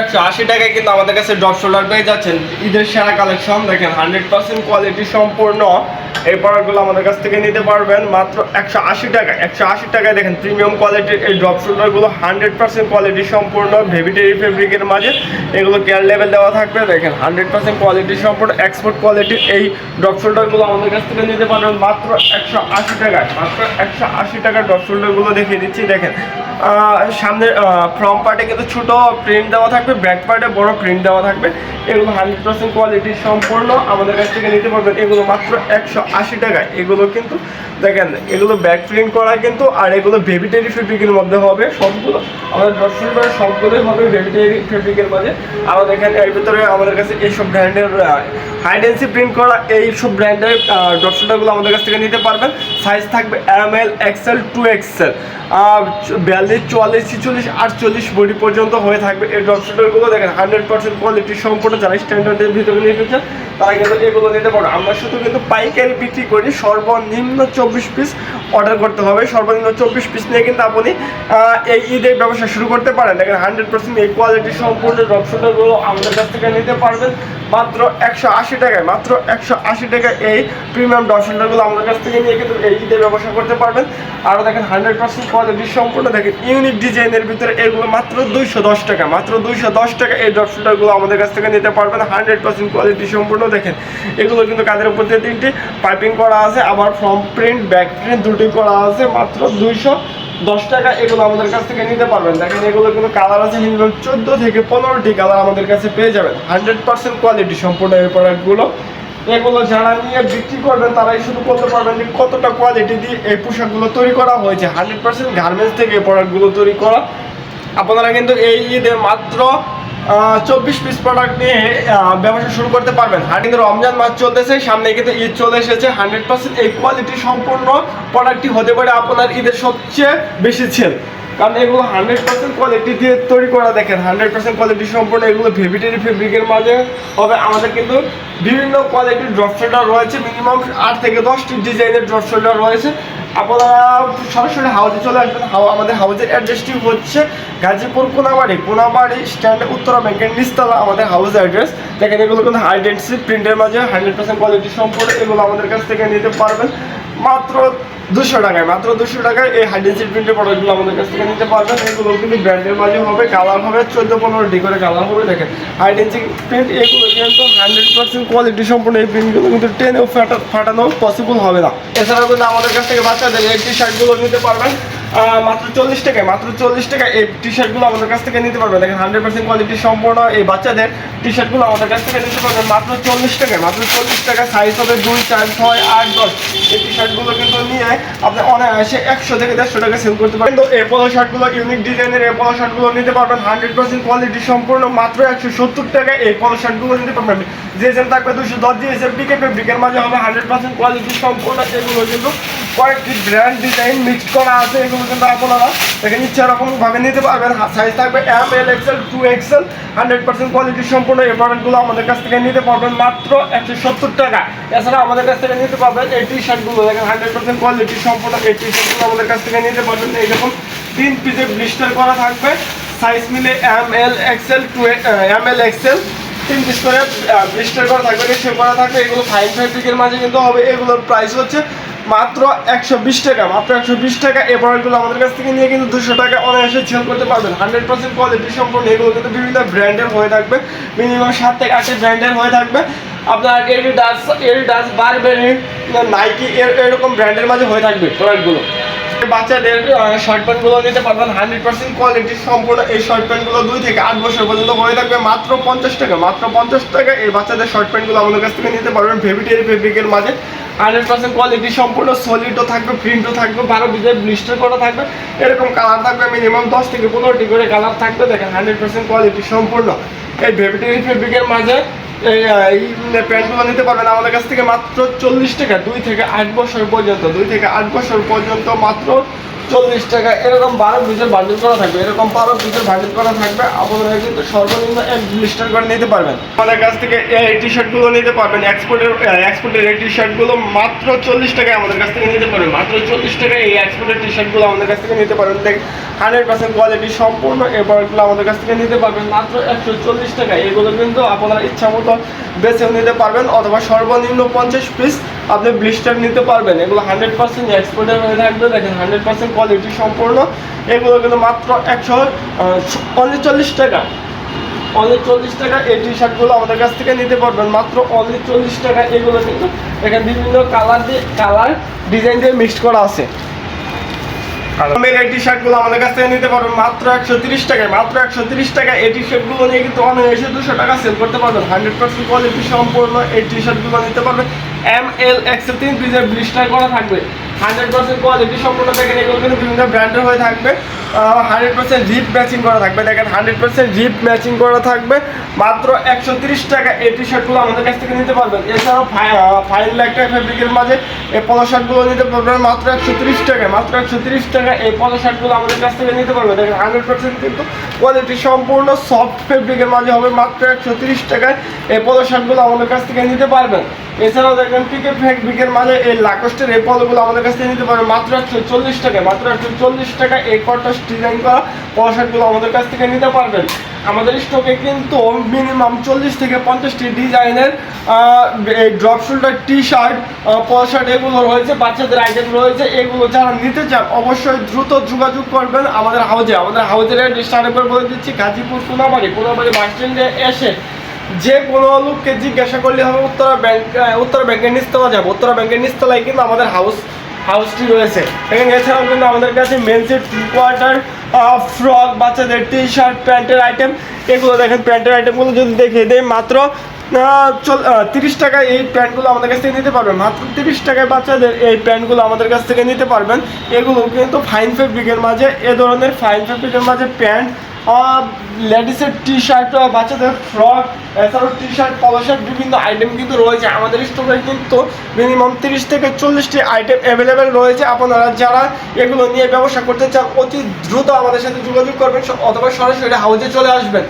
একশো আশি টাকায় কিন্তু আমাদের কাছে ড্রপ শোল্ডার পেয়ে যাচ্ছেন। ঈদের সেরা কালেকশন দেখেন হান্ড্রেড পার্সেন্ট কোয়ালিটি সম্পূর্ণ। এই প্রোডাক্টগুলো আমাদের কাছ থেকে নিতে পারবেন মাত্র একশো আশি টাকায়। একশো আশি টাকায় দেখেন প্রিমিয়াম কোয়ালিটির এই ড্রপ শোল্ডারগুলো হান্ড্রেড পার্সেন্ট কোয়ালিটি সম্পূর্ণ ভেভিটেরি ফেব্রিকের মাঝে। এগুলো কেয়ার লেভেল দেওয়া থাকবে দেখেন হান্ড্রেড পার্সেন্ট কোয়ালিটি সম্পূর্ণ এক্সপোর্ট কোয়ালিটির এই ড্রপ শোল্ডারগুলো আমাদের কাছ থেকে নিতে পারবেন মাত্র একশো আশি টাকায়। মাত্র একশো আশি টাকার ড্রপ শোল্ডারগুলো দেখিয়ে দিচ্ছি দেখেন। আহ, সামনে ফ্রম পার্টে কিন্তু ছোটো প্রিন্ট দেওয়া থাকবে ব্যাক পার্টে বড় প্রিন্ট দেওয়া থাকবে। এগুলো হান্ড্রেড পার্সেন্ট কোয়ালিটি সম্পূর্ণ আমাদের কাছ থেকে নিতে পারবেন এগুলো মাত্র একশো আশি টাকায়। এগুলো কিন্তু দেখেন, এগুলো ব্যাক প্রিন্ট করা কিন্তু, আর এগুলো বেবিটেরি ফেব্রিকের মধ্যে হবে। সবগুলো আমাদের দর্শন করে সবগুলোই হবে বেবিটেরি ফেব্রিকের মাঝে। আমরা দেখেন, এর ভিতরে আমাদের কাছে এইসব ব্র্যান্ডের হাইডেন্সি প্রিন্ট করা এইসব ব্র্যান্ডের ড্রপশোটারগুলো আমাদের কাছ থেকে নিতে পারবেন। সাইজ থাকবে M L XL two XL বিয়াল্লিশ, চুয়াল্লিশ, ছিচল্লিশ, আটচল্লিশ বডি পর্যন্ত হয়ে থাকবে। এই ড্রপশোটারগুলো দেখেন হান্ড্রেড পার্সেন্ট কোয়ালিটি সম্পূর্ণ যারা স্ট্যান্ডার্ডের ভিতরে নিয়ে ফেলছেন তারা কিন্তু এগুলো নিতে পারো আমরা শুধু কিন্তু পাইকারি বিক্রি করি সর্বনিম্ন চব্বিশ পিস অর্ডার করতে হবে। সর্বনিম্ন চব্বিশ পিস নিয়ে কিন্তু আপনি এই ঈদের ব্যবসা শুরু করতে পারেন। দেখেন হান্ড্রেড পার্সেন্ট এই কোয়ালিটি সম্পূর্ণ ড্রপশুটারগুলো আমাদের কাছ থেকে নিতে পারবেন। মাত্র একশো আশি টাকায়, মাত্র একশো আশি টাকায় এই প্রিমিয়াম ড্রপশোটারগুলো আমাদের কাছ থেকে নিয়ে কিন্তু এই ঈদের ব্যবসা করতে পারবেন। আরও দেখেন হান্ড্রেড পার্সেন্ট কোয়ালিটি সম্পূর্ণ। দেখেন ইউনিক ডিজাইনের ভিতরে এগুলো মাত্র দুইশো দশ টাকা, মাত্র দুইশো দশ টাকা এই ড্রপশোটারগুলো আমাদের কাছ থেকে নিতে পারবেন। হান্ড্রেড পার্সেন্ট কোয়ালিটি সম্পূর্ণ। দেখেন, এগুলো কিন্তু কাদের উপর তিনটি? পাইপিং করা আছে, আবার ফ্রন্ট প্রিন্ট ব্যাক প্রিন্ট দুটি করা আছে, মাত্র দুইশো দশ টাকা এগুলো আমাদের কাছ থেকে নিতে পারবেন। দেখেন এগুলো কিন্তু কালার আছে মিনিমাম চোদ্দ থেকে পনেরোটি কালার আমাদের কাছে পেয়ে যাবেন। হান্ড্রেড পার্সেন্ট কোয়ালিটি সম্পূর্ণ এই প্রোডাক্টগুলো এগুলো যারা নিয়ে বিক্রি করবেন, তারাই শুধু করতে পারবেন যে কতটা কোয়ালিটি দিয়ে এই পোশাকগুলো তৈরি করা হয়েছে। হান্ড্রেড পার্সেন্ট গার্মেন্টস থেকে এই প্রোডাক্টগুলো তৈরি করা। আপনারা কিন্তু এই ঈদে মাত্র চব্বিশ পিস প্রোডাক্ট নিয়ে ব্যবসা শুরু করতে পারবেন। আর কিন্তু রমজান মাস চলতেছে, সামনে কিন্তু ঈদ চলে এসেছে। হান্ড্রেড পার্সেন্ট এই কোয়ালিটি সম্পূর্ণ প্রোডাক্টটি হতে পারে আপনার ঈদের সবচেয়ে বেশি সেল কারণ এগুলো হান্ড্রেড পার্সেন্ট কোয়ালিটি দিয়ে তৈরি করা দেখেন, হান্ড্রেড পার্সেন্ট কোয়ালিটি সম্পূর্ণ এগুলো ভেভিটেরি ফেব্রিকের মাঝে। হবে আমাদের কিন্তু বিভিন্ন কোয়ালিটির ড্রপ রয়েছে মিনিমাম আট থেকে দশটি ডিজাইনের ড্রপ রয়েছে। আপনারা সরাসরি হাউজে চলে আসবেন। আমাদের হাউজের অ্যাড্রেসটি হচ্ছে গাজীপুর কোনাবাড়ি। কোনাবাড়ি স্ট্যান্ড উত্তরা ব্যাংকের নিচতলা আমাদের হাউস অ্যাড্রেস দেখেন, এগুলো কিন্তু আইডেন্সি প্রিন্টের মাঝে হান্ড্রেড পার্সেন্ট কোয়ালিটি সম্পূর্ণ। এগুলো আমাদের কাছ থেকে নিতে পারবেন। মাত্র দুশো টাকায়, মাত্র দুশো টাকায় এই হাইডেন্সি প্রিন্টের প্রোডাক্টগুলো আমাদের কাছ থেকে নিতে পারবেন। এগুলো কিন্তু ব্র্যান্ডের মাঝে হবে কালার হবে, চোদ্দ পনেরোটি করে কালার হবে, দেখেন। সিট প্রিন্ট এগুলো কিন্তু হান্ড্রেড পার্সেন্ট কোয়ালিটি সম্পূর্ণ এই প্রিন্টগুলো কিন্তু টেনেও ফাটা, ফাটানো পসিবল হবে না। এছাড়াও কিন্তু আমাদের কাছ থেকে বাচ্চাদের এই টি শার্টগুলো নিতে পারবেন। মাত্র চল্লিশ টাকায়, মাত্র চল্লিশ টাকায় এই টি শার্টগুলো আমাদের কাছ থেকে নিতে পারবেন দেখেন হান্ড্রেড পার্সেন্ট কোয়ালিটি সম্পূর্ণ এই বাচ্চাদের টি শার্টগুলো আমাদের কাছ থেকে নিতে পারবেন মাত্র চল্লিশ টাকায়, মাত্র চল্লিশ টাকা সাইজ হবে দুই, চার, ছয়, আট, দশ। এই টি শার্টগুলো কিন্তু নিয়ে আপনি অনায়াসে একশো থেকে দেড়শো টাকা সেল করতে পারেন কিন্তু এই পলো শার্টগুলো ইউনিক ডিজাইনের এই পলো শার্টগুলো নিতে পারবেন হান্ড্রেড পার্সেন্ট কোয়ালিটি সম্পূর্ণ মাত্র একশো সত্তর টাকায় এই পলো শার্টগুলো নিতে পারবেন। যে যেন থাকবে দুশো দশ দিয়েছে বিকে বিকের মাঝে হবে হান্ড্রেড পার্সেন্ট কোয়ালিটি সম্পূর্ণ সেগুলো কিন্তু কয়েকটি ব্র্যান্ড ডিজাইন মিক্স করা আছে, এগুলো কিন্তু আপনারা দেখেন ইচ্ছা রকমভাবে নিতে পারবেন। সাইজ থাকবে M L XL two XL hundred percent quality সম্পূর্ণ এই প্রোডাক্টগুলো আমাদের কাছ থেকে নিতে পারবেন মাত্র একশো সত্তর টাকা। এছাড়া আমাদের কাছ থেকে নিতে পারবেন এই টি শার্টগুলো দেখেন হান্ড্রেড পার্সেন্ট কোয়ালিটি সম্পূর্ণ এই টি শার্টগুলো আমাদের কাছ থেকে নিতে পারবেন। এইরকম তিন পিসে ব্লিস্টার করা থাকবে। সাইজ মিলে M L XL two M L XL তিন পিস করে ব্লিস্টার করা থাকবে রেশিও করা থাকবে। এগুলো ফাইন ফেব্রিকের মাঝে কিন্তু হবে। এগুলোর প্রাইস হচ্ছে মাত্র একশো বিশ টাকা, মাত্র একশো বিশ টাকা। এই প্রোডাক্টগুলো আমাদের কাছ থেকে নিয়ে কিন্তু দুশো টাকা অনায়াসে সেল করতে পারবেন। হান্ড্রেড পার্সেন্ট কোয়ালিটি সম্পূর্ণ, এগুলো কিন্তু বিভিন্ন ব্র্যান্ডের হয়ে থাকবে। মিনিমাম সাত থেকে আটটি ব্র্যান্ডের হয়ে থাকবে। আপনার এডিডাস এডিডাস বারবেরি নাইকি এরকম ব্র্যান্ডের মাঝে হয়ে থাকবে প্রোডাক্টগুলো বাচ্চাদের শর্ট প্যান্টগুলো নিতে পারবেন। হান্ড্রেড পার্সেন্ট কোয়ালিটি সম্পূর্ণ এই শর্ট প্যান্টগুলো দুই থেকে আট বছর পর্যন্ত হয়ে থাকবে। মাত্র পঞ্চাশ টাকা, মাত্র পঞ্চাশ টাকা এই বাচ্চাদের শর্ট প্যান্টগুলো আমাদের কাছ থেকে নিতে পারবেন। ভেভিটেরি ফেব্রিকের মাঝে। হান্ড্রেড পার্সেন্ট কোয়ালিটি সম্পূর্ণ সলিডও থাকবে প্রিন্টও থাকবে, বারো ডিজাইন ব্লিস্টার করা থাকবে, এরকম কালার থাকবে মিনিমাম দশ থেকে পনেরোটি করে কালার থাকবে, দেখেন হান্ড্রেড পার্সেন্ট কোয়ালিটি সম্পূর্ণ। এই ভেভিটেরি ফেব্রিকের মাঝে এই প্যান্টগুলো নিতে পারবেন, আমাদের কাছ থেকে মাত্র চল্লিশ টাকা, দুই থেকে আট বছর পর্যন্ত, দুই থেকে আট বছর পর্যন্ত মাত্র চল্লিশ টাকা। এরকম বারো পিসের বান্ডিল করা থাকবে। এরকম বারো পিসের বান্ডিল করা থাকবে। আপনারা কিন্তু সর্বনিম্ন এক ব্লিস্টার করে নিতে পারবেন। আমাদের কাছ থেকে এই টি শার্টগুলো নিতে পারবেন। এক্সপোর্টের এক্সপোর্টের এই টি শার্টগুলো মাত্র চল্লিশ টাকায় আমাদের কাছ থেকে নিতে পারবেন। মাত্র চল্লিশ টাকায় এই এক্সপোর্টের টি শার্টগুলো আমাদের কাছ থেকে নিতে পারবেন। দেখ হান্ড্রেড পার্সেন্ট কোয়ালিটি সম্পূর্ণ এই প্রোডাক্টগুলো আমাদের কাছ থেকে নিতে পারবেন। মাত্র একশো চল্লিশ টাকায়। এগুলো কিন্তু আপনারা ইচ্ছা মতো বেছেও নিতে পারবেন। অথবা সর্বনিম্ন পঞ্চাশ পিস আপনি ব্লিস্টার নিতে পারবেন। এগুলো হান্ড্রেড পার্সেন্ট এক্সপোর্টের হয়ে থাকবে। দেখেন হান্ড্রেড পার্সেন্ট কোয়ালিটি সম্পূর্ণ। এগুলো কিন্তু মাত্র একশো উনচল্লিশ টাকা। অনলি চল্লিশ টাকা এই টি শার্টগুলো আমাদের কাছ থেকে নিতে পারবেন। মাত্র অনলি চল্লিশ টাকা এগুলো কিন্তু এখানে বিভিন্ন কালার দিয়ে কালার ডিজাইন দিয়ে মিক্সড করা আছে। এই টি শার্টগুলো আমাদের কাছ থেকে নিতে পারবেন। মাত্র একশো তিরিশ টাকায় মাত্র একশো তিরিশ টাকা এই টি শার্টগুলো নিয়ে কিন্তু অনায়াসে দুশো টাকা সেল করতে পারবেন। হান্ড্রেড পার্সেন্ট কোয়ালিটি সম্পূর্ণ এই টি শার্টগুলো নিতে পারবেন। এম এল এক্সেল তিন পিজের ব্লিস্টার করা থাকবে। হান্ড্রেড পার্সেন্ট কোয়ালিটি সম্পূর্ণ এগুলো কিন্তু বিভিন্ন হয়ে থাকবে। হান্ড্রেড জিপ ম্যাচিং করা থাকবে। দেখেন, হান্ড্রেড জিপ ম্যাচিং করা থাকবে। মাত্র একশো তিরিশ টাকা টি শার্টগুলো আমাদের কাছ থেকে নিতে পারবেন। এছাড়াও ফেব্রিকের মাঝে শার্টগুলো নিতে পারবেন। মাত্র মাত্র টাকা শার্টগুলো আমাদের কাছ থেকে নিতে পারবেন। দেখেন, হান্ড্রেড পার্সেন্ট কিন্তু কোয়ালিটি সম্পূর্ণ সফট ফেব্রিকের মাঝে হবে। মাত্র একশো তিরিশ টাকায় এই পলো শার্টগুলো আমাদের কাছ থেকে নিতে পারবেন। এছাড়াও দেখবেন পিকে ফেব্রিকের মাঝে এই লাকস্টের এই পলোগুলো আমাদের কাছ থেকে নিতে পারবেন মাত্র একশো চল্লিশ টাকায়, মাত্র একশো চল্লিশ টাকা এই কটস ডিজাইন করা পলো শার্টগুলো আমাদের কাছ থেকে নিতে পারবেন। আমাদের স্টকে কিন্তু মিনিমাম চল্লিশ থেকে পঞ্চাশটি ডিজাইনের এই drop shoulder T shirt polo shirt এগুলো রয়েছে, বাচ্চাদের আইটেম রয়েছে, এগুলো যারা নিতে চান অবশ্যই দ্রুত যোগাযোগ করবেন আমাদের হাউজে আমাদের হাউজের স্টার্ট বলে দিচ্ছি, গাজীপুর কোনাবাড়ি কোনাবাড়ি বাস স্ট্যান্ডে এসে যে কোনো লোককে জিজ্ঞাসা করলে হবে, উত্তরা ব্যাংক উত্তরা ব্যাংকের নিচতলা যাব। উত্তরা ব্যাংকের নিচতলায় কিন্তু আমাদের হাউস হাউসটি রয়েছে। এখানে এছাড়াও কিন্তু আমাদের কাছে মেন্সের থ্রি কোয়ার্টার ফ্রক বাচ্চাদের টি শার্ট প্যান্টের আইটেম এগুলো দেখেন, প্যান্টের আইটেমগুলো যদি দেখে দেয় মাত্র চল তিরিশ টাকায় এই প্যান্টগুলো আমাদের কাছ থেকে নিতে পারবেন। মাত্র তিরিশ টাকায় বাচ্চাদের এই প্যান্টগুলো আমাদের কাছ থেকে নিতে পারবেন। এগুলো কিন্তু ফাইন ফেব্রিকের মাঝে, এ ধরনের ফাইন ফেব্রিকের মাঝে প্যান্ট লেডিসের টি শার্ট বাচ্চাদের ফ্রক এছাড়াও টি শার্ট পলো শার্ট বিভিন্ন আইটেম কিন্তু রয়েছে। আমাদের স্টোরে কিন্তু মিনিমাম তিরিশ থেকে চল্লিশটি আইটেম অ্যাভেলেবেল রয়েছে। আপনারা যারা এগুলো নিয়ে ব্যবসা করতে চান, অতি দ্রুত আমাদের সাথে যোগাযোগ করবেন, অথবা সরাসরি হাউজে চলে আসবেন।